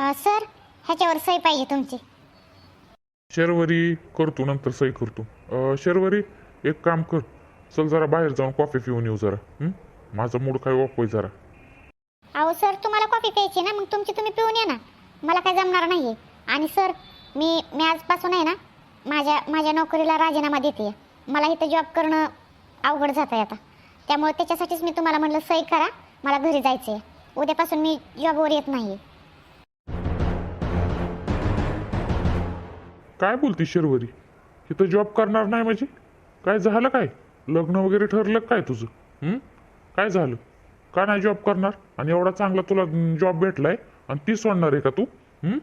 Sir ह्याच्यावर सही पाहिजे तुमची. शर्वरी करतो नंतर सही करतो. अं, शर्वरी एक काम कर. चल जरा बाहेर जाऊन कॉफी पिऊन येऊ जरा. हं? माझा मूड काय ऑफ होई जरा. अहो सर तुम्हाला कॉफी प्यायची ना मग तुमची तुम्ही पिऊन या ना. मला काय जमणार नाही आणि सर मी मी आजपासून आहे ना माझ्या माझ्या नोकरीला राजीनामा देते. मला इथं जॉब करणं अवघड जात आहे आता. त्यामुळे त्याच्यासाठीच मी तुम्हाला म्हटलं सही करा. मला घरी जायचं आहे उद्यापासून मी जॉबवर येत नाही काय बोलती शर्वरी? इथं जॉब करणार नाही म्हणजे काय झालं काय? लग्न वगैरे ठरलं काय तुझं? हं? काय झालं? का नाही जॉब करणार? आणि एवढा चांगला तुला जॉब भेटलाय आणि ती सोडणार आहे का तू? हं?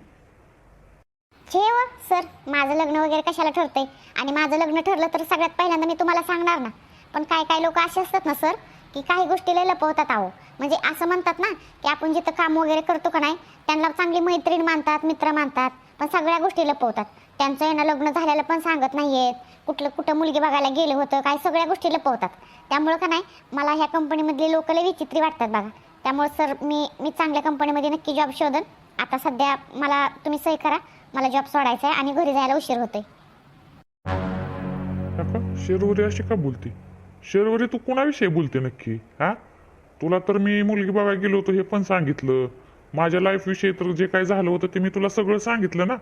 ठेव हो, सर माझं लग्न वगैरे कशाला ठरतंय? आणि माझं लग्न ठरलं तर सगळ्यात पहिल्यांदा मी तुम्हाला सांगणार ना. पण काय काय लोक असे असतात ना सर की काही गोष्टीला लपवतात आहो म्हणजे असं म्हणतात ना की आपण जिथं काम वगैरे करतो का नाही त्यांना चांगली मैत्रीण मानतात मित्र मानतात पण सगळ्या गोष्टी लपवतात. त्यांचं आहे ना लग्न झालेलं पण सांगत नाहीयेत. कुठलं कुठं मुलगी बघायला गेलं होतं काय सगळ्या गोष्टी लपवतात. त्यामुळं का नाही मला ह्या कंपनीमधले लोक लय विचित्री वाटतात बघा. त्यामुळे सर मी मी चांगल्या कंपनीमध्ये नक्की जॉब शोधन. आता सध्या मला तुम्ही सही करा. मला जॉब सोडायचा आहे आणि घरी जायला उशीर होतोय. का शेरवरी अशी का बोलते? शेरवरी तू कोणाविषयी बोलते नक्की? हा? तुला तर मी मुलगी बघायला गेलो होतो हे पण सांगितलं. माझ्या लाईफ विषयी तर जे काय झालं होतं ते मी तुला सगळं सांगितलं ना?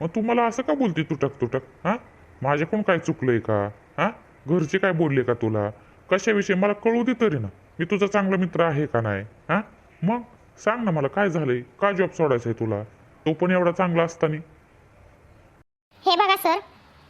मग तू मला असं का बोलते तुटक तुटक? हां? माझ्याकडून काय चुकलंय का? हा? घरचे काय बोलले का तुला? कशाविषयी? मला कळू दे तरी ना. मी तुझा चांगला मित्र आहे का नाही? हा? मग सांग ना मला काय झालंय? का जॉब सोडायचा आहे तुला? तो पण एवढा चांगला असताना. हे बघा सर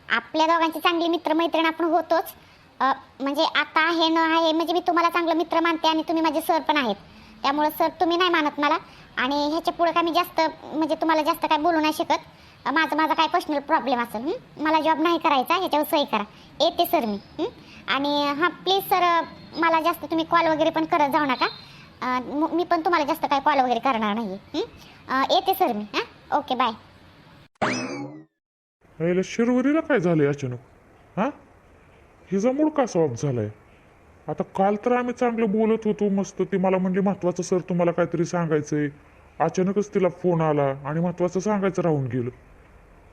आपल्या दोघांची चांगली मित्रमैत्रीण आपण होतोच. म्हणजे आता आहे न आहे म्हणजे मी तुम्हाला चांगलं मित्र मानते आणि तुम्ही माझे सर पण आहेत. त्यामुळे सर तुम्ही नाही मानत मला. आणि ह्याच्या पुढे काय मी जास्त म्हणजे तुम्हाला जास्त काय बोलू नाही शकत. माझं माझा काय पर्सनल प्रॉब्लेम असेल मला जॉब नाही करायचा ह्याच्यावर सही करा. येते सर मी आणि हां प्लीज सर मला जास्त तुम्ही कॉल वगैरे पण करत जाऊ नका. मी पण तुम्हाला जास्त काय कॉल वगैरे करणार नाही येते सर मी हां? ओके बाय यायला शिरवरीला काय झालंय अचानक? हां? हिचा मूड का ऑफ झालाय? आता काल तर आम्ही चांगलं बोलत होतो मस्त. ती मला म्हणली महत्वाचं सर तुम्हाला काहीतरी सांगायचंय. अचानकच तिला फोन आला आणि महत्वाचं सांगायचं राहून गेलं.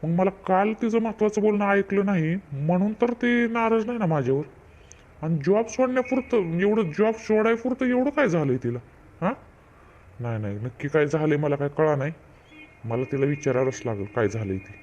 मग मला काल तिचं महत्वाचं बोलणं ऐकलं नाही म्हणून तर ते नाराज नाही ना माझ्यावर. आणि जॉब सोडण्यापुरतं म्हणजे एवढं जॉब सोडायपुरतं एवढं काय झालंय तिला? हां? नाही नाही नक्की काय झालंय मला काय कळा नाही. मला तिला विचारावंच लागेल काय झालंय ते.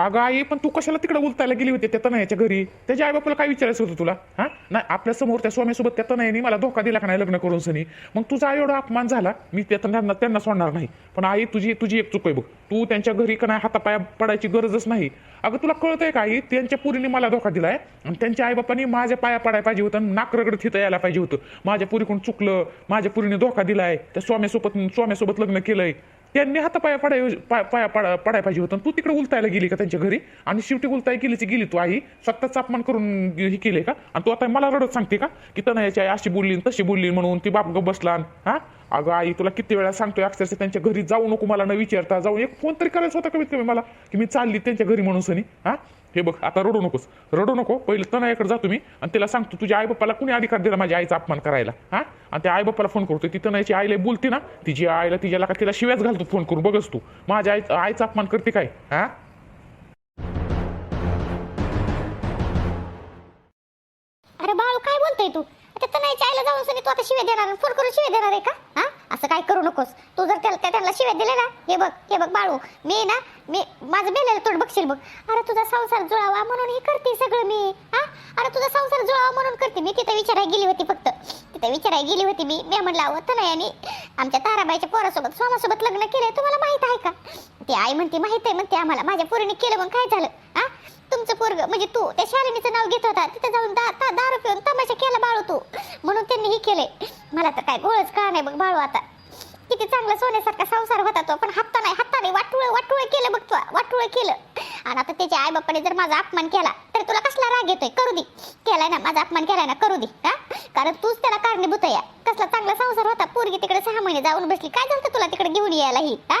अगं आई पण तू कशाला तिकडे उलतायला गेली होती? त्या तनयाच्या घरी. त्याच्या आई बापाला काय विचारायचं होतं तुला? हा? नाही आपल्यासमोर त्या स्वामीसोबत त्या तनयाने मला धोका दिला का नाही लग्न करून सनी? मग तुझा एवढा अपमान झाला मी त्या त्यांना त्यांना सोडणार नाही. पण आई तुझी तुझी एक चूक आहे बघ. तू त्यांच्या घरी का नाही हातापाया पडायची गरजच नाही. अगं तुला कळतंय का आई त्यांच्या पुरीने मला धोका दिलाय आणि त्यांच्या आईबापांनी माझ्या पाया पडायला पाहिजे होतं आणि नाक रगडत तिथं यायला पाहिजे होतं. माझ्या पुरीकडून चुकलं माझ्या पुरीने धोका दिलाय त्या स्वाम्यासोबत स्वाम्यासोबत लग्न केलंय. त्यांनी हातापाया पडाय पाय पाया पडा पडाय पाहिजे होतं. तू तिकडे उलतायला गेली का त्यांच्या घरी? आणि शेवटी उलताय गेलीची गेली तू आई. स्वतःचा अपमान करून हे केले का? आणि तू आता मला रडत सांगते का? की तनयाची आई अशी बोलली तशी बोलली म्हणून ती बाप ग बसला हा? अगं आई तुला किती वेळा सांगतोय अक्षरशः त्यांच्या घरी जाऊ नको मला न विचारता जाऊन एक फोन तरी करायचा होता कमीत कमी मला की मी चालली त्यांच्या घरी म्हणून सनी हा? हे बघ आता रडू नकोस. रडू नको पहिलं तनयाकडे जा तुम्ही आणि तिला सांगतो तुझ्या आई बाप्पाला कुणी अधिकार दिला माझ्या आईचा अपमान करायला? हा? आणि त्या आई बाप्पाला फोन करतो ती तनयाची आईला बोलते ना तिची आईला तिच्याला का तिला शिव्याच घालतो फोन करून बघच तू. माझ्या आई आईचा अपमान करते काय? हा? अरे बाळू काय बोलतोय तू? आता तनयाच्या आईला जाऊन तू आता शिव्या देणार फोन करून शिव्या देणार आहे का? हा? असं काय करू नकोस. तू जर त्याला त्यांना शिव्या दिले ना हे बघ हे बघ बाळू मी ना मी माझं मेलेलं तोंड बघशील बघ. अरे तुझा संसार जुळावा म्हणून हे करते सगळं मी हा? अरे तुझा संसार जुळावा म्हणून करते. मी तिथं विचारायला गेली होती फक्त. तिथं विचारायला गेली होती मी. मी म्हणलं नाही आणि आमच्या ताराबाईच्या पोरासोबत स्वामासोबत लग्न केलंय तुम्हाला माहीत आहे का? ती आई म्हणते माहीत आहे. म्हणते आम्हाला माझ्या पोरीने केलं मग काय झालं? हा? तुमचं पोरग म्हणजे तू त्या शालिनीचं नाव घेत होता. तिथे जाऊन दा दा- दारू पिऊन तमाशा केला बाळू तू. म्हणून त्यांनी हे केले मला तर काय गोळच का नाही बघ बाळू आता. चांगला सोन्यासारखा संसार होता तो पण हत्ता नाही हत्ता नाही. वाटुळ वाटुळ केलं बघ तू वाटुळ केलं. आणि आता त्याच्या आई बाप्पाने जर माझा अपमान केला तर तुला कसला राग येतोय? करू दे. केलाय ना माझा अपमान केलाय ना करू दे. हा? कारण तूच त्याला कारणीभूत आहे. कसला चांगला संसार होता. पोरगी तिकडे सहा महिने जाऊन बसली. काय झालं तुला तिकडे घेऊन यायला ही? हा?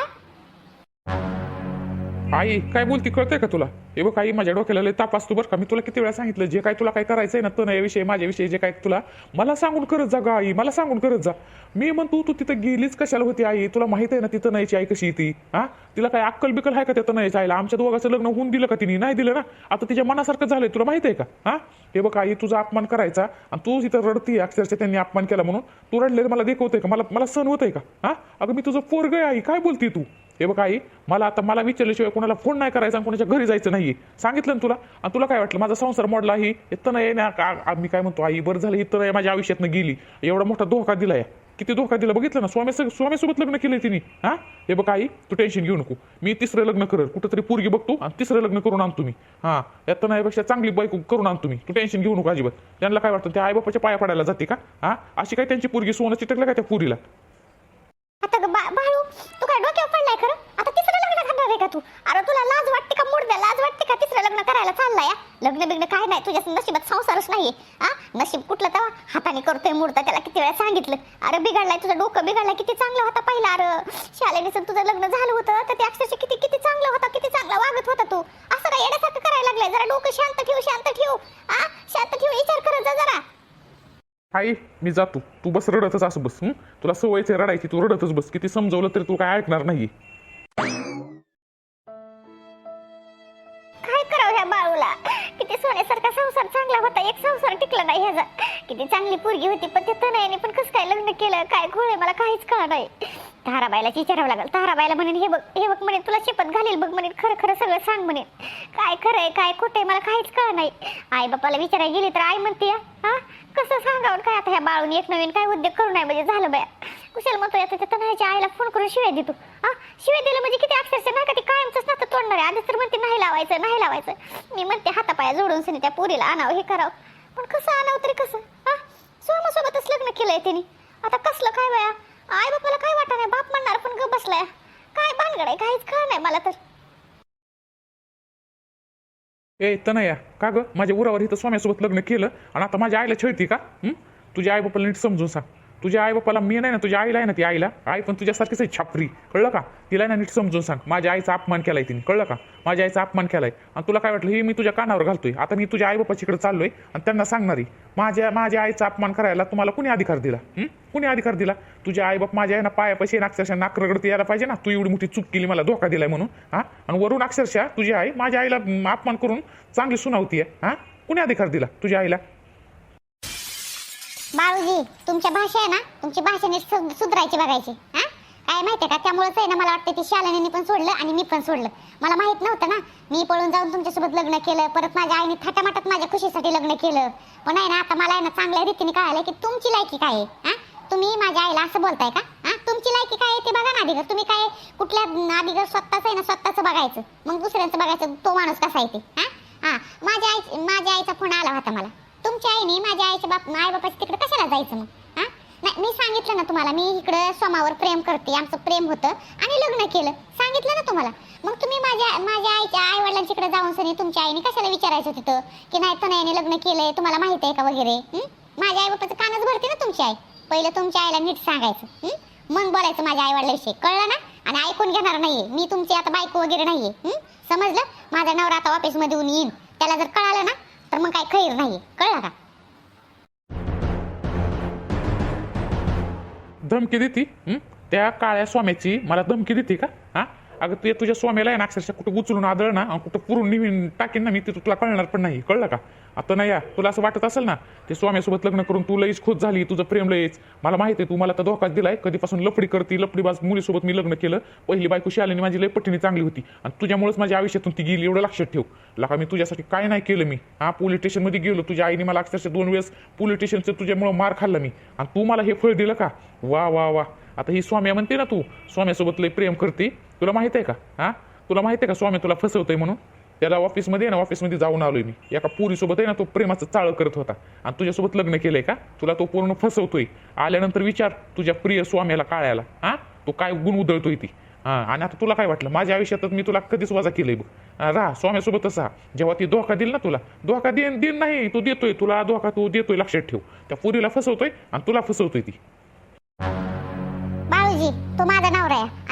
आई काय बोलती कळतंय का तुला? हे बघ आई माझ्या डोक्याला लय ताप बर बरं का. मी तुला किती वेळा सांगितलं जे काय तुला काय करायचंय ना तनयाविषयी माझ्याविषयी जे काय तुला मला सांगून करत जा गा आई मला सांगून करत जा. मी म्हणतो तू तिथं गेलीच कशाला होती आई? तुला माहीत आहे ना तिथं तनयाची आई कशी ती? हा? तिला काय अक्कल बिकल आहे का त्या तनयाच्या आईला? आमच्या दोघांचं लग्न होऊन दिलं का तिने? नाही दिलं ना? आता तिच्या मनासारखं झालंय तुला माहीत आहे का? हा? हे बघ आई तुझा अपमान करायचा आणि तू तिथं रडती अक्षरशः त्यांनी अपमान केला म्हणून. तू रडलेलं मला देखवतोय का? मला मला सण होतंय का? हा? अगं मी तुझं पोरग आहे आई काय बोलती तू? हे बघ आई मला आता मला विचारल्याशिवाय कोणाला फोन नाही करायचा आणि कोणाच्या घरी जायचं नाही सांगितलं ना तुला? आणि तुला काय वाटलं? माझा संसार मोडला ही इथं नाही ना का मी काय म्हणतो आई बरं झालं इथं नाही माझ्या आयुष्यातनं गेली. एवढा मोठा धोका दिलाय किती धोका दिला? बघितलं ना? स्वामी स्वामीसोबत लग्न केलं तिने. हा? हे बघ आई तू टेन्शन घेऊ नको. मी तिसरं लग्न करेल. कुठंतरी पोरगी बघतो आणि तिसरं लग्न करून आणतो मी. हा? यात नाहीपेक्षा चांगली बायको करून आणतो मी. तू टेन्शन घेऊ नको अजिबात. त्यांना काय वाटतं? त्या आई बापाच्या पाया पडायला जाते का? हा? अशी काय त्यांची पोरगी सोनं चिटकलं का त्या पुरीला आता ग बा- बाळू तू काय डोक्यावर पडलाय खरं आता तिसरं लग्न करणार आहे का तू अरे तुला लाज वाटते का मुडद्या लाज वाटते का तिसरं लग्न करायला चाललाय या? लग्न बिग्न काय नाही तुझ्या नशिबात संसारच नाही हा? नशीब कुठलं तेव्हा? हाताने करतोय मुडता त्याला किती वेळा सांगितलं. अरे बिघडलाय तुझं डोकं बिघडलाय किती चांगला होता पहिला अरे. शालेने तुझं लग्न झालं होतं तर ते अक्षरशः किती किती चांगलं होता किती चांगला वागत होता तू. असं काय येण्यासारखं करायला लागलाय? जरा डोकं शांत ठेव शांत ठेव हा? शांत ठेव विचार करत जा जरा. आई मी जातो. तू बस रडतच असं बस तुला सवयच रडायची तू रडतच बस. किती समजवलं तरी तू काय ऐकणार नाही ते सोन्यासारखा संसार चांगला होता. एक संसार टिकला नाही ह्याचा. किती चांगली पोरगी होती पण ते तनयाने पण कसं काय लग्न केलं? काय घोळे मला काहीच कळ नाही. ताराबाईला विचारावं लागेल. ताराबाईला म्हणेन हे बघ हे बघ म्हणे तुला शपथ घालेल बघ म्हणे खरं खरं सगळं सांग म्हणे. काय खरंय काय खोटंय मला काहीच कळ नाही. आई बापाला विचारायला गेली तर आई म्हणते हा कसं सांगावं? काय आता ह्या बाळून एक नवीन काय उद्योग करू नाही म्हणजे झालं बाया. कुशल म्हणतो याचा त्या तनयाच्या आईला फोन करून शिवाय देतो. हा? शिवाय दिलं म्हणजे किती अक्षरशः? नाही का ती कायमचंच नातं तोडणार. आहे आधीच तर म्हणते नाही लावायचं नाही लावायचं. मी म्हणते हातापाया जोडून सनी त्या पोरीला आणावं हे करावं. पण कसं आणावं तरी कसं? हा? सोमासोबतच लग्न केलंय तिने. आता कसलं काय वया आई बापाला काय वाटत नाही बाप म्हणणार पण ग बसलाय. काय भानगड आहे काहीच कळ नाही मला तर. ए तनया का ग? माझ्या उरावर इथं स्वाम्यासोबत लग्न केलं आणि आता माझ्या आईला छळती का? तुझ्या आई बापाला नीट समजून सांग. तुझ्या आई बापाला मी नाही ना तुझ्या आईला आहे ना ती आईला? आई पण तुझ्यासारखीच आहे छापरी. कळलं का? तिला ना नीट समजून सांग. माझ्या आईचा अपमान केलाय तिने. कळलं का? माझ्या आईचा अपमान केलाय. आणि तुला काय वाटलं? हे मी तुझ्या कानावर घालतोय. आता मी तुझ्या आई बापाच्याकडे चाललोय आणि त्यांना सांगणारी माझ्या माझ्या आईचा अपमान करायला तुम्हाला कुणी अधिकार दिला? कुणी अधिकार दिला? तुझ्या आई बाप माझ्या आहे ना पायापाशी अक्षरशः नाक रगडते यायला पाहिजे ना? तू एवढी मोठी चूक केली मला धोका दिलाय म्हणून. हा? आणि वरून अक्षरशः तुझी आई माझ्या आईला अपमान करून चांगली सुनावतीये. हा? कुणी अधिकार दिला तुझ्या आईला? बाळूजी तुमच्या भाषा आहे ना तुमची भाषेने नीट सु- बघायची हा? काय आहे का? त्यामुळेच आहे ना मला वाटतं ती शालेने पण सोडलं आणि मी पण सोडलं. मला माहीत नव्हतं ना मी पळून जाऊन तुमच्यासोबत लग्न केलं परत माझ्या आईने थाटामाटात माझ्या खुशीसाठी लग्न केलं. पण आहे ना आता मला आहे ना चांगल्या रीतीने कळालं की तुमची लायकी काय आहे हा? तुम्ही माझ्या आईला असं बोलताय का हा? तुमची लायकी काय आहे ते बघा ना आधीगर तुम्ही काय कुठल्या आधीगर स्वतःच आहे ना स्वतःचं बघायचं. मग दुसऱ्यांचं बघायचं तो माणूस कसा आहे ते हा? हा माझ्या आई माझ्या आईचा फोन आला होता मला. तुमच्या आईने माझ्या आईच्या बाप आई बापाच्या तिकडे कशाला जायचं मग? हां? नाही मी सांगितलं ना तुम्हाला मी इकडं सोमावर प्रेम करते आमचं प्रेम होतं आणि लग्न केलं. सांगितलं ना तुम्हाला? मग तुम्ही माझ्या माझ्या आईच्या आई वडिलांच्या इकडे जाऊन सनी तुमच्या आईने कशाला विचारायचं तिथं? की नाही तनयाने लग्न केलंय तुम्हाला माहीत आहे का वगैरे? माझ्या आई बापाचं कानच भरते ना तुमची आई. पहिलं तुमच्या आईला नीट सांगायचं. मग बोलायचं माझ्या आई वडिलाविषयी कळलं ना? आणि ऐकून घेणार नाहीये. मी तुमची आता बायको वगैरे नाहीये. समजलं? माझा नवरा आता ऑफिसमध्ये येऊन येईन. त्याला जर कळालं ना तर मग काय खैर नाही कळलं का? धमकी देती? हं? त्या काळ्या स्वाम्याची मला धमकी देते का? हा? अगं ते तुझ्या स्वामीला आहे ना अक्षरशः कुठं उचलून आदळ ना कुठं पुरून निवीन टाकेन ना मी ते तुला कळणार पण नाही. कळलं का? आता नाही या. तुला असं वाटत असेल ना ते स्वाम्यासोबत लग्न करून तू लईच खुश झाली तुझं प्रेम लईच. मला माहिती आहे तू मला तर धोकाच दिलाय. कधीपासून लफडी करती लफडीबाज मुलीसोबत मी लग्न केलं. पहिली बायको शालीने माझी लई पटीने चांगली होती. आणि तुझ्यामुळेच माझ्या आयुष्यातून ती गेली एवढं लक्षात ठेव. लका मी तुझ्यासाठी काय नाही केलं मी. हा पोलीस स्टेशनमध्ये गेलो. तुझ्या आईने मला अक्षरशः दोन वेळेस पोलीस स्टेशनचं तुझ्यामुळं मार खाल्ला मी. आणि तू मला हे फळ दिलं का? वा वा वा. आता ही स्वाम्या म्हणते ना तू स्वाम्यासोबत लई प्रेम करते. तुला माहीत आहे का? हा? तुला माहीत आहे का स्वामी तुला फसवतोय म्हणून? त्याला ऑफिसमध्ये ना ऑफिसमध्ये जाऊन आलोय मी. एका पुरीसोबत आहे ना तो प्रेमाचं चाळ करत होता. आणि तुझ्यासोबत लग्न केलंय का? तुला तो पूर्ण फसवतोय. आल्यानंतर विचार तुझ्या प्रिय स्वाम्याला काळ्याला. हा? तो काय गुण उधळतोय ती? हा आणि आता तुला काय वाटलं? माझ्या आयुष्यात मी तुला कधीच वजा केलंय बघ. राहा स्वाम्यासोबतच राहा जेव्हा ती धोका दिल ना तुला धोका देन देन नाही तू देतोय. तुला धोका तू देतोय लक्षात ठेव. त्या पुरीला फसवतोय आणि तुला फसवतोय ती. बाळूजी तो माझा नवरा आहे.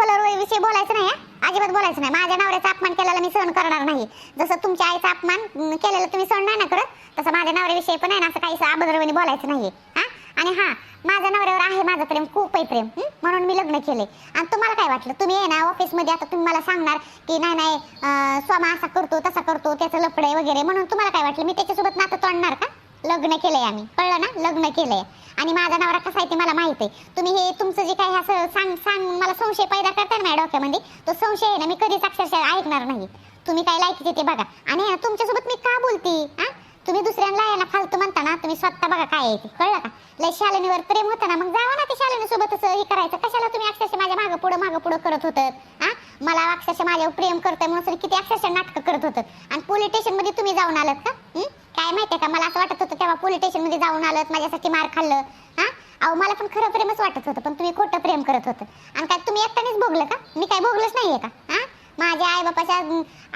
कलर विषयी बोलायचं नाही अजिबात बोलायचं नाही. माझ्या नवऱ्याचा अपमान केलेला मी सहन करणार नाही. जसं तुमच्या आईचा अपमान केलेला तुम्ही सहन नाही ना करत तसं माझ्या नवऱ्याविषयी पण आहे ना असं काही अभद्रवणी बोलायचं नाहीये हा? आणि हा माझ्या नवऱ्यावर आहे माझं प्रेम खूप आहे प्रेम म्हणून मी लग्न केले आणि तुम्हाला काय वाटलं? तुम्ही आहे ना ऑफिसमध्ये आता तुम्ही मला सांगणार की नाही नाही स्वामा असा करतो तसा करतो त्याचं लफडे वगैरे म्हणून तुम्हाला काय वाटलं? मी त्याच्यासोबत नातं तोडणार का? लग्न केलंय आम्ही. कळलं ना? लग्न केलंय. आणि माझा नवरा कसा आहे ते मला माहीत आहे. तुम्ही हे तुमचं जे काही असं सांग सांग मला संशय पैदा करताय ना माझ्या डोक्यामध्ये तो संशय आहे ना मी कधीच अक्षरशः ऐकणार नाही. तुम्ही काय लायकीचे ते बघा. आणि तुमच्यासोबत मी का बोलते हा? तुम्ही दुसऱ्यांना यायला फालतू म्हणता ना तुम्ही स्वतः बघा काय आहे ते. कळलं का? लय शालिनीवर प्रेम होतं ना मग जावा ना ते शालिनीसोबतच हे करायचं. कशाला तुम्ही अक्षरशः माझ्या मागं पुढं मागं पुढं करत होतं हा? मला अक्षरशः माझ्यावर प्रेम करताय म्हणून किती अक्षरशः नाटकं करत होतं. आणि पोलीस स्टेशनमध्ये तुम्ही जाऊन आलात का? हं? काय माहितीये का? मला असं वाटत होतं तेव्हा पोलीस स्टेशनमध्ये जाऊन आलं माझ्यासाठी मार खाल्लं. हा? अहो मला पण खरं प्रेमच वाटत होतं पण तुम्ही खोटं प्रेम करत होतं. आणि काय तुम्ही एकट्यानेच भोगलं का? मी काय भोगलंच नाहीये का? हा? माझ्या आई बापाच्या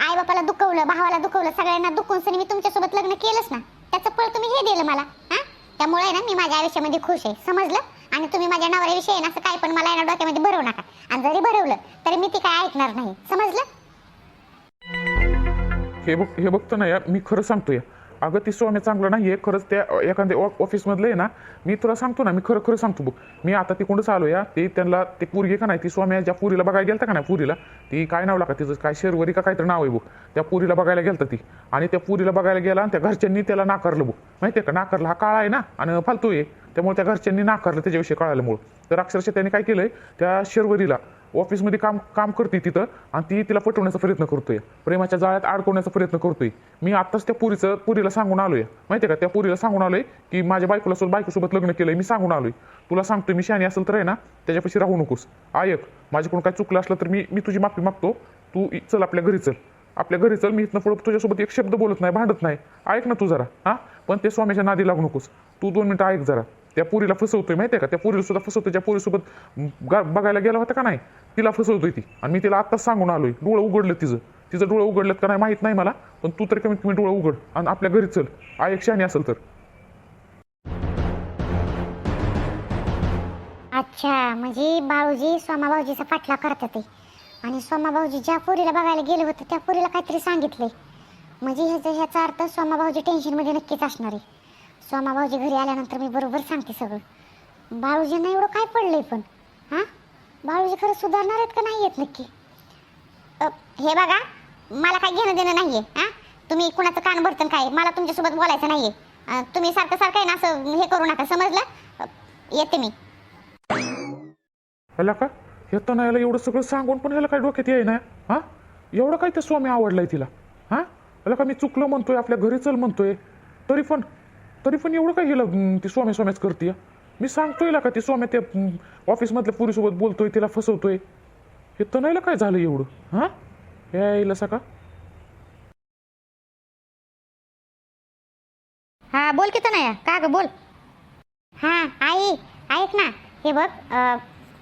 आई बापाला दुखवलं भावाला दुखवलं सगळ्यांना दुखवून सनी मी तुमच्यासोबत लग्न केलंच ना. त्याचं फळ तुम्ही हे दिलं मला हा? त्यामुळे ना मी माझ्या आयुष्यामध्ये खुश आहे. समजलं? आणि तुम्ही माझ्या नवऱ्याविषयी ना असं काय पण मला येणार डोक्यामध्ये भरवू नका. आणि जरी भरवलं तरी मी ती काय ऐकणार नाही. समजलं? हे बघ हे बघतो ना या मी खरं सांगतो या. अगं ती स्वामी चांगलं नाही आहे खरंच त्या एखाद्या ऑफिसमधलं आहे ना मी तुला सांगतो ना मी खरं खरं सांगतो बघ. मी आता तिकडूनच आलो या ते त्यांना ते पुरगी का नाही ती स्वामी ज्या पुरीला बघायला गेलता का नाही पुरीला ती काय नाव लागा तिचं? काय शेरवरी का काहीतरी नाव आहे बघ. त्या पुरीला बघायला गेलता ती. आणि त्या पुरीला बघायला गेला आणि त्या घरच्यांनी त्याला नाकारलं बघ. माहिती आहे का? नाकारलं. हा काळा आहे ना आणि फालतू आहे. त्यामुळे त्या घरच्यांनी नाकारलं त्याच्याविषयी कळाल्यामुळं. तर अक्षरशः त्यांनी काय केलंय त्या शेरवरीला ऑफिसमध्ये काम काम करते तिथं आणि ती तिला पटवण्याचा प्रयत्न करतोय. प्रेमाच्या जाळ्यात अडकवण्याचा प्रयत्न करतोय. मी आत्ताच त्या पुरीचं पुरीला सांगून आलोय. माहितीये का? त्या पुरीला सांगून आलोय की माझ्या बायकोला सोबत बायकोसोबत लग्न केलंय मी सांगून आलोय. तुला सांगतोय मी शहाणी असेल तर आहे ना त्याच्यापाशी राहू नकोस. ऐक माझ्याकडून काय चुकलं असलं तर मी मी तुझी माफी मागतो. तू चल आपल्या घरी चल. आपल्या घरी चल मी इथनं पुढं तुझ्यासोबत एक शब्द बोलत नाही भांडत नाही. ऐक ना तू जरा हां? पण ते स्वामीच्या नादी लागू नकोस. तू दोन मिनटं ऐक जरा. त्या पुरीला फसवतोय माहितीये का? त्या पुरीला सुद्धा फसवतोय. ज्या पुरीसोबत गा- बघायला गेला होता का नाही तिला फसवतोय ती. आणि मी तिला आत्ताच सांगून आलोय. डोळं उघडलं तिचं. तिचं डोळं उघडलं का नाही माहीत नाही मला पण तू तरी कमीत कमी डोळं उघड आणि आपल्या घरी चल. आय शहाणी असेल तर. अच्छा म्हणजे भाऊजी सोमा भाऊजीचा पाठला करतात ते. आणि सोमा भाऊजी ज्या पोरीला बघायला गेले होते त्या पुरीला काहीतरी सांगितलंय म्हणजे ह्याचा ह्याचा अर्थ सोमा भाऊजी टेन्शनमध्ये नक्कीच असणार आहे. सोमा भाऊजी घरी आल्यानंतर मी बरोबर सांगते सगळं. बाळूजींना एवढं काय पडलंय पण? हां? बाळूजी खरं सुधारणार आहेत का नाही आहेत नक्की? हे बघा मला काय घेणं देणं नाहीये हां? तुम्ही कुणाचं कान भरतन काय? मला तुमच्यासोबत बोलायचं नाहीये. आहे तुम्ही सारखं सारखं आहे ना असं हे करू नका समजलं? येते मी. ह्याला का? येताना याला एवढं सगळं सांगून पण ह्याला काय डोक्यात येई ना हां? एवढं काय ते स्वामी आवडलाय तिला? हां? ह्याला का मी चुकलं म्हणतोय आपल्या घरी चल म्हणतोय? तरी पण तरी पण एवढं काय गेलं ती स्वामी स्वामीच करते मी सांगतोय का ती स्वामी त्या ऑफिसमधल्या पुरीसोबत बोलतोय तिला फसवतोय? हे तर काय झालं एवढं हां? यायला सका. हा बोल की नाही का ग बोल? हा आई ऐक ना हे बघ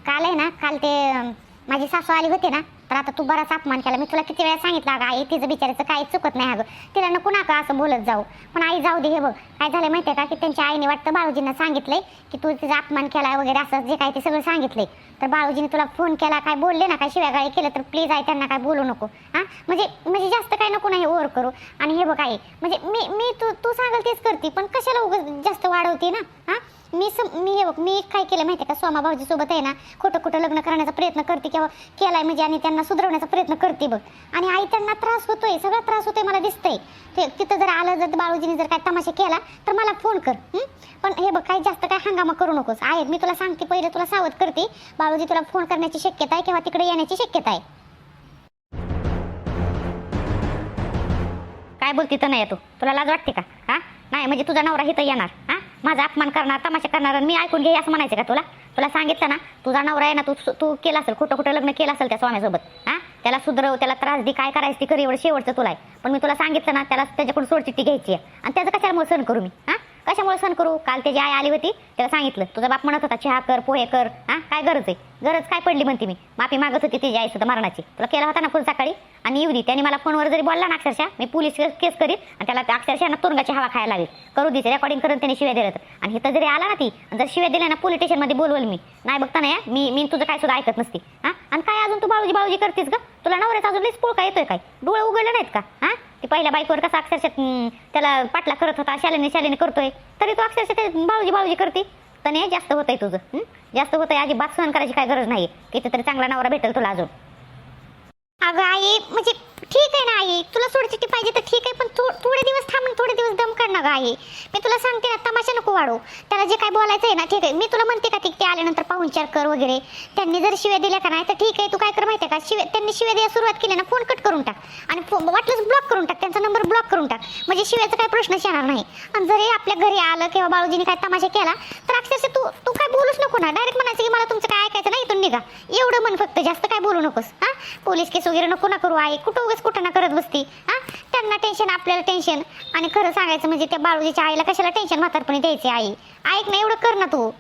काल आहे ना काल ते अं, माझी सासू आली होती ना तर आता तू बराच अपमान केला. मी तुला किती वेळा सांगितलं अगं आई तिचं बिचारीचं काही चुकत नाही अगं. तिला नको नका असं बोलत जाऊ. पण आई जाऊ दे हे बघ. काय झालं माहितीये का की त्यांच्या आईने वाटतं बाळूजींना सांगितलंय की तू तिचा अपमान केला वगैरे असं जे काय ते सगळं सांगितलंय. तर बाळूजीने तुला फोन केला काय बोलले ना काय शिव्यागाळी केलं तर प्लीज आई त्यांना काय बोलू नको. हा? म्हणजे म्हणजे जास्त काय नको नाही ओव्हर करू. आणि हे बघ आई म्हणजे मी मी तू तू सांगाल तेच करते पण कशाला उगाच जास्त वाढवते ना? हां? मी सम मी हे बघ मी काय केलं माहिती का? सोमा भाऊजीसोबत आहे ना खोटं खोटं लग्न करण्याचा प्रयत्न करते किंवा केलाय म्हणजे आणि त्यांना सुधारवण्याचा प्रयत्न करते बघ. आणि आई त्यांना त्रास होतोय सगळा त्रास होतोय मला दिसतंय. ते तिथं जर आलं जर बाळूजीने जर काय तमाशा केला तर मला फोन कर पण हे बघ काय जास्त काय हंगामा करू नकोस. आहेत मी तुला सांगते पहिले तुला सावध करते. बाळूजी तुला फोन करण्याची शक्यता आहे किंवा तिकडे येण्याची शक्यता आहे. काय बोलती तर नाही तू? तुला लाज वाटते का? हा? नाही म्हणजे तुझा नवरा इथं येणार हा? माझा अपमान करणार तमाशा करणार आणि मी ऐकून घे असं म्हणायचं का तुला? तुला सांगितलं ना तुझा नवरा आहे ना तू तू केलं असेल कुठं कुठं लग्न केलं असेल त्या स्वाम्यासोबत हा? त्याला सुधरव त्याला त्रास दे काय करायचं ती करी एवढं शेवटचं तुला आहे. पण मी तुला सांगितलं ना त्याला त्याच्याकडून सोडचिट्टी घ्यायची आहे. आणि त्याचं कशाला मग सहन करू मी हा? कशामुळे सण करू? काल त्याची आई आली होती त्याला सांगितलं तुझा बाप म्हणत होता चहा कर पोहे कर हा? काय गरज आहे? गरज काय पडली म्हणते मी? माफी मागत होती तिची आई सुद्धा मरणाची. तुला केला होता ना फुल सकाळी? आणि येऊ दे त्याने मला फोनवर जरी बोलला ना अक्षरशः मी पोलीस केस केस करीत आणि त्याला अक्षरशः ना तुरुंगाची हवा खायला लागेल करू दे रेकॉर्डिंग करून त्याने शिव्या दिल्या आणि इथं जरी आला ना ती जर शिव्या दिल्या ना पोलीस स्टेशनमध्ये बोलवल मी. नाही बघता नाही मी मी तुझं काय सुद्धा ऐकत नसते. हा? आणि काय अजून तू बाळूजी बाळूजी करतेस ग? तुला नवऱ्याचा अजून लईच पोळका येतोय काय? डोळे उघडले नाहीत का? हा? ते पहिल्या बाईकवर कसा अक्षरशः त्याला पाटला करत होता शालेने शालेने करतोय तरी तू अक्षरशः ते बाळूजी बाळूजी करते. तने जास्त होतंय तुझं जास्त होतंय अजिबात सहन करायची काय गरज नाही कितीतरी चांगला नवरा भेटेल तुला अजून. अगं आई म्हणजे ठीक आहे ना आई. तुला सोडचिट्टी पाहिजे तर ठीक आहे पण थो थोडे दिवस थांब थोडे दिवस दम कर ना गं आई. मी तुला सांगते ना तमाशा नको वाढू. त्याला जे काय बोलायचं आहे ना ठीक आहे. मी तुला म्हणते का ते ते आल्यानंतर पाहुणचार कर वगैरे. त्यांनी जर शिव्या दिल्या का नाही तर ठीक आहे तू काय कर माहिती आहे का? शिव्या त्यांनी शिव्या द्यायला सुरुवात केली ना फोन कट करून टाक. आणि फो- वाटलंच ब्लॉक करून टाक त्यांचा नंबर ब्लॉक करून टाक. म्हणजे शिव्याचा काही प्रश्नच येणार नाही. आणि जरी आपल्या घरी आलं किंवा बाळूजीने काय तमाशा केला तर अक्षरशः तू तू काय बोलूच नको ना. डायरेक्ट म्हणायचं की मला तुमचं काय ऐकायचं नाही इथून निघा. एवढं म्हण फक्त जास्त काय बोलू नकोस. हा? पोलीस केस वगैरे नको ना करू आई. कुठं उगेच कुठं ना करत बसती? हा? त्यांना टेन्शन आपल्याला टेन्शन आणि खरं सांगायचं म्हणजे त्या बाळूजीच्या आईला कशाला टेन्शन म्हातारपणी द्यायचे आई? ऐक ना एवढं कर ना तू.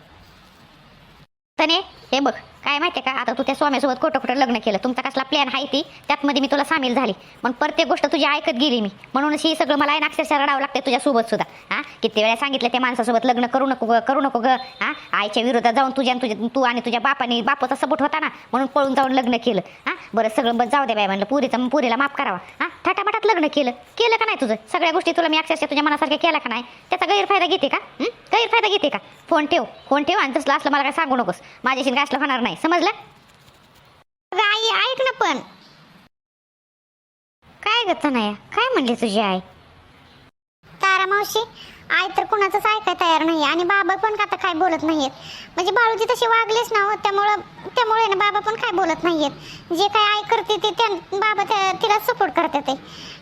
तने हे बघ. काय माहिती का? आता तू त्या स्वाम्यासोबत खोटं खोटं लग्न केलं. तुमचा कसला प्लॅन आहे ती? त्यातमध्ये मी तुला सामील झाली. पण प्रत्येक गोष्ट तुझी ऐकत गेली मी. म्हणूनच ही सगळं मला अक्षरशः रडावं लागते तुझ्यासोबत सुद्धा. हा? किती वेळा सांगितलं त्या माणसासोबत लग्न करू नको ग करू नको ग. हा? आईच्या विरोधात जाऊन तुझ्या आणि तुझ्या तू आणि तुझ्या बापाने बापाचा सपोर्ट होता ना म्हणून पळून जाऊन लग्न केलं. हा? बरं सगळं बस जाऊ दे बाय म्हणलं पुरीचं पुरीला माफ करावा. हा? थाटामाटात लग्न केलं. केलं का नाही तुझं? सगळ्या गोष्टी तुला मी अक्षरशः तुझ्या मनासारख्या केला का नाही? त्याचा गैरफायदा घेते का? गैरफायदा घेते का? फोन ठेव. फोन ठेव आणि तसलं असलं मला काय सांगू नकोस. माझ्याशी काय असलं होणार नाही. समजलं? अगं आई ऐक ना पण. काय गत नाही काय म्हणली तुझी आई? तारा मावशी आई तर कुणाचंच ऐकाय तयार नाही आणि बाबा पण आता काय बोलत नाहीयेत. म्हणजे बाळूजी तशी वागलीच ना हो त्यामुळं त्यामुळे ना बाबा पण काय बोलत नाहीयेत. जे काय आई करते ते त्या बाबा त्या तिला सपोर्ट करते ते.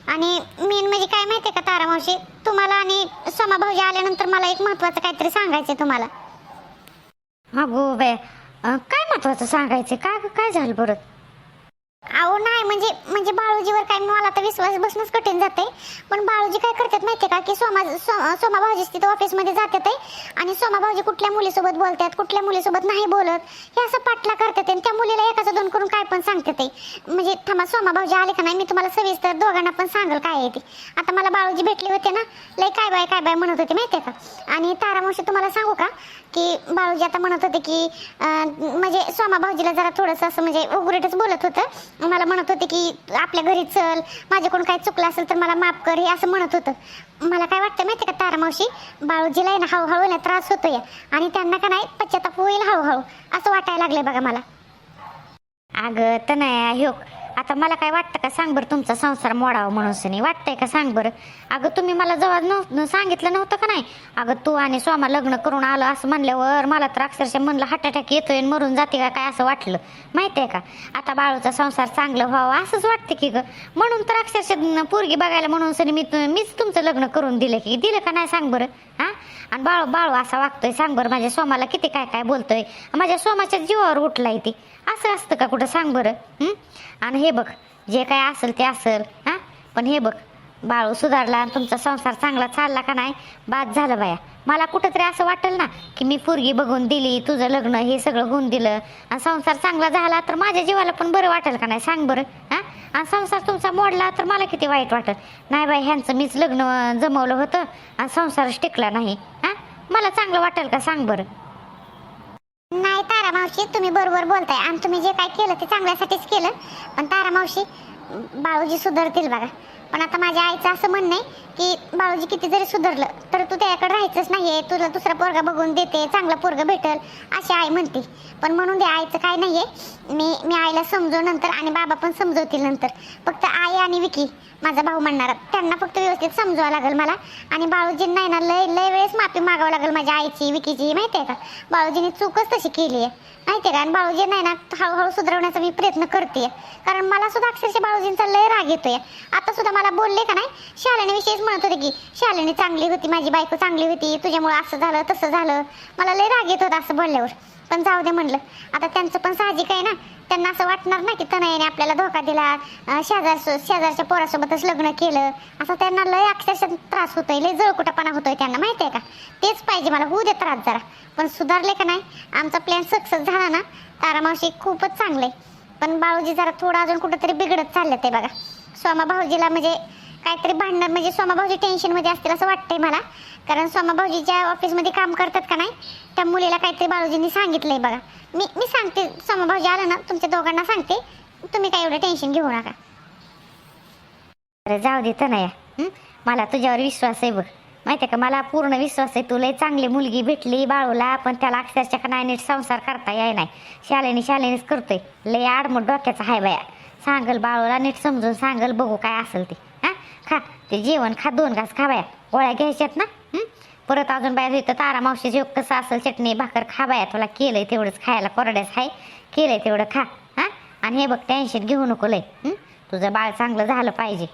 आणि मेन म्हणजे काय माहितीये का तारा मावशी तुम्हाला आणि सोमा भाऊजी आल्यानंतर मला एक महत्वाचं काहीतरी सांगायचं तुम्हाला. अगो बे काय महत्वाचं सांगायचं? काय काय झालं बरं अहो नाही म्हणजे म्हणजे बाळूजीवर काय मला तर विश्वास बसणंच कठीण जाते पण बाळूजी काय करतात माहितीये का? की सोमा सो- सोमा भाऊजी तिथं ऑफिसमध्ये जातात आहे. आणि सोमा भाऊजी कुठल्या मुलीसोबत बोलतात कुठल्या मुलीसोबत नाही बोलत हे असं पाटला करतात आणि त्या मुलीला एकाचं दोन करून काय पण सांगतात ते. म्हणजे थांबा सोमा भाऊजी आले का नाही? मी तुम्हाला सविस्तर दोघांना पण सांगल काय आहे ते. आता मला बाळूजी भेटले होते ना? लय काय बाय काय बाय म्हणत होते माहितीये का? आणि तारामावशी तुम्हाला सांगू का? की बाळूजी आता म्हणत होते की म्हणजे स्वामा भाऊजीला जरा थोडंसं असं म्हणजे उघडच बोलत होतं. मला म्हणत होते की आपल्या घरी चल माझ्याकडून काय चुकलं असेल तर मला माफ कर हे असं म्हणत होतं. मला काय वाटतं माहिती का तारा मावशी? बाळूजीला आहे ना हळूहळू ना त्रास होतोय. आणि त्यांना का नाही पश्चाताप होईल हळूहळू. असं वाटायला लागलंय बघा मला. अगं तर नाही हो आता मला काय वाटतं का? सांग बरं तुमचा संसार मोडावा म्हणून सनी. वाटतंय का? सांग बरं. अगं तुम्ही मला जवळ नव्ह सांगितलं नव्हतं का नाही? अगं तू आणि स्वामा लग्न करून आलं असं म्हणल्यावर मला तर अक्षरशः म्हणलं हार्ट अटॅक येतोय आणि मरून जाते का? काय असं वाटलं? माहिती आहे का? आता बाळूचा संसार चांगलं व्हावा असंच वाटतं की ग. म्हणून तर अक्षरशः पोरगी बघायला म्हणून सनी मी मीच तुमचं लग्न करून दिलं की. दिलं का नाही? सांग बरं. हां? आणि बाळू बाळू असा वागतोय सांग बरं माझ्या सोमाला किती काय काय बोलतोय. माझ्या सोमाच्या जीवावर उठलाय ती. असं असतं का कुठं? सांग बरं. आणि हे बघ जे काय असेल ते असेल. हां? पण हे बघ बाळू सुधारला आणि तुमचा संसार चांगला चालला का नाही बाद झालं बाया. मला कुठंतरी असं वाटेल ना की मी पोरगी बघून दिली तुझं लग्न हे सगळं होऊन दिलं. आणि संसार चांगला झाला तर माझ्या जीवाला पण बरं वाटेल का नाही? सांग बरं. हां? आणि संसार तुमचा मोडला तर मला किती वाईट वाटत. नाही बाई ह्यांचं मीच लग्न जमवलं होतं आणि संसारच टिकला नाही. हां? मला चांगलं वाटेल का? सांग बरं. नाही तारा मावशी तुम्ही बरोबर बोलताय. आणि तुम्ही जे काय केलं ते चांगल्यासाठीच केलं. पण तारा मावशी बाळूजी सुधारतील बघा. पण आता माझ्या आईचं असं म्हणणं आहे की बाळूजी किती जरी सुधारलं तर तू त्याच्याकडे राहायचंच आहे तुला दुसरा पोरगा बघून देते चांगला पोरगा भेटल अशी आई म्हणते. पण म्हणून दे आईचं काय आहे मी मी आईला समजव नंतर आणि बाबा पण समजवतील नंतर. फक्त आई आणि विकी माझा भाऊ म्हणणार. त्यांना फक्त व्यवस्थित समजवावं लागेल मला. आणि बाळूजींना नाही ना लय लय वेळेस माफी मागावं लागेल माझ्या आईची विकीची माहिती आहे का? बाळूजीने चूकच तशी केली आहे माहिती आहे का? आणि बाळूजी नाही ना हळूहळू सुधारवण्याचा मी प्रयत्न करते कारण मला सुद्धा अक्षरशः बाळूजींचा लय राग येतोय. आता सुद्धा मला बोलले का नाही? शालेने विषयीच म्हणत होते की शालेने चांगली होती माझी बायको चांगली होती तुझ्यामुळे असं झालं तसं झालं. मला लय राग येत होता असं बोलल्यावर. पण जाऊ दे म्हणलं. आता त्यांचं पण साहजिक आहे ना. त्यांना असं वाटणार ना की तनयाने आपल्याला धोका दिला शेजार शेजारच्या पोरासोबतच लग्न केलं. असं त्यांना लय अक्षरशः त्रास होतोय लय जळकुटापणा होतोय त्यांना माहिती आहे का? तेच पाहिजे मला होऊ दे त्रास जरा. पण सुधारले का नाही? आमचा प्लॅन सक्सेस झाला ना. तारामावशी खूपच चांगलं. आहे पण बाळूजी जरा थोडं अजून कुठंतरी बिघडत चाललं ते बघा. सोमा भाऊजीला म्हणजे काहीतरी भांडणार म्हणजे सोमा भाऊजी टेन्शनमध्ये असतील असं वाटतंय मला. कारण सोमा भाऊजीच्या ऑफिसमध्ये काम करतात का नाही त्या मुलीला काहीतरी बाळूजींनी सांगितलंय बघा. मी मी सांगते सोमा भाऊजी आलं ना तुमच्या दोघांना सांगते. तुम्ही काय एवढं टेन्शन घेऊ नका. अरे जाऊ दे ना या मला तुझ्यावर विश्वास आहे बघ. माहिती आहे का मला पूर्ण विश्वास आहे. तुला चांगली मुलगी भेटली बाळूला पण त्याला अक्षरशः का नाही नीट संसार करता याय नाही शालेनी शालेनीच करतोय. लय आडमोड डोक्याचा हाय बाया. सांगल बाळूला नीट समजून सांगल बघू काय असेल ते. हा? खा. ते जेवण खा दोन घास खा बाया गोळ्या घ्यायच्यात ना? परत अजून बाहेर इथं तारा मावशी जेव कसं असेल चटणी भाकर खा बाया तुला केलंय तेवढंच खायला कोरड्याच हाय. केलंय तेवढं खा. हा? आणि हे बघ टेन्शन घेऊ नको लय. तुझं बाळ चांगलं झालं पाहिजे.